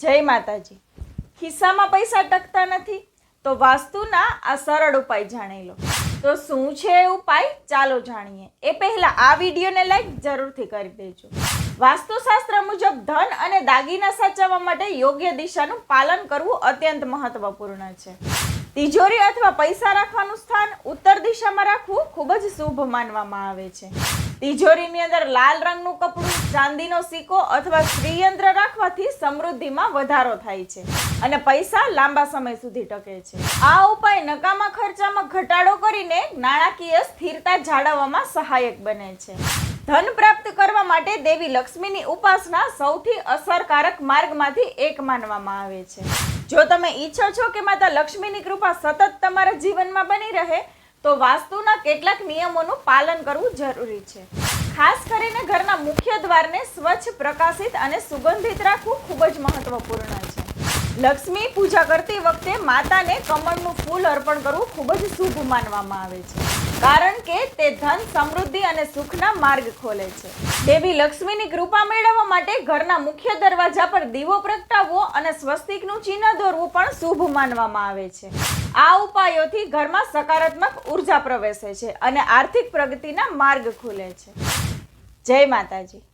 જય માતાજી. ખિસ્સામાં પૈસા ટકતા નથી, તો વાસ્તુના આ સરળ ઉપાય જાણી લો. તો શું છે એ ઉપાય? ચાલો જાણીએ. એ પહેલા આ વિડીયોને લાઈક જરૂરથી કરી દેજો. વાસ્તુશાસ્ત્ર મુજબ ધન અને દાગીના સાચવવા માટે યોગ્ય દિશાનું પાલન કરવું અત્યંત મહત્વપૂર્ણ છે. તિજોરી અથવા પૈસા રાખવાનું સ્થાન ઉત્તર દિશામાં રાખવું ખૂબ જ શુભ માનવામાં આવે છે. તિજોરીની અંદર લાલ રંગનું કપડું, ચાંદીનો સિક્કો અથવા શ્રીયંત્ર રાખવાથી સમૃદ્ધિમાં વધારો થાય છે અને પૈસા લાંબા સમય સુધી ટકે છે. આ ઉપાય નકામા ખર્ચામાં ઘટાડો કરીને નાણાકીય સ્થિરતા જાળવવામાં સહાયક બને છે. ધન પ્રાપ્ત કરવા માટે દેવી લક્ષ્મીની ઉપાસના સૌથી અસરકારક માર્ગમાંથી એક માનવામાં આવે છે. જો તમે ઈચ્છો છો કે માતા લક્ષ્મીની કૃપા સતત તમારા જીવનમાં બની રહે, તો વાસ્તુના કેટલાક નિયમોનું પાલન કરવું જરૂરી છે. ખાસ કરીને ઘરના મુખ્ય દ્વારને સ્વચ્છ પ્રકાશિત અને સુગંધિત રાખવું ખૂબ જ મહત્વપૂર્ણ લક્ષ્મી પૂજા કરતી વખતે માતાને કમળનું ફૂલ અર્પણ કરવું ખૂબ જ શુભ માનવામાં આવે છે. કારણ કે તે ધન, સમૃદ્ધિ અને સુખના માર્ગ ખોલે છે. દેવી લક્ષ્મીની કૃપા મેળવવા માટે ઘરના મુખ્ય દરવાજા પર દીવો પ્રગટાવવો અને સ્વસ્તિકનું ચિહ્ન દોરવું પણ શુભ માનવામાં આવે છે. આ ઉપાયોથી ઘરમાં સકારાત્મક ઊર્જા પ્રવેશે છે અને આર્થિક પ્રગતિના માર્ગ ખુલે છે. જય માતાજી.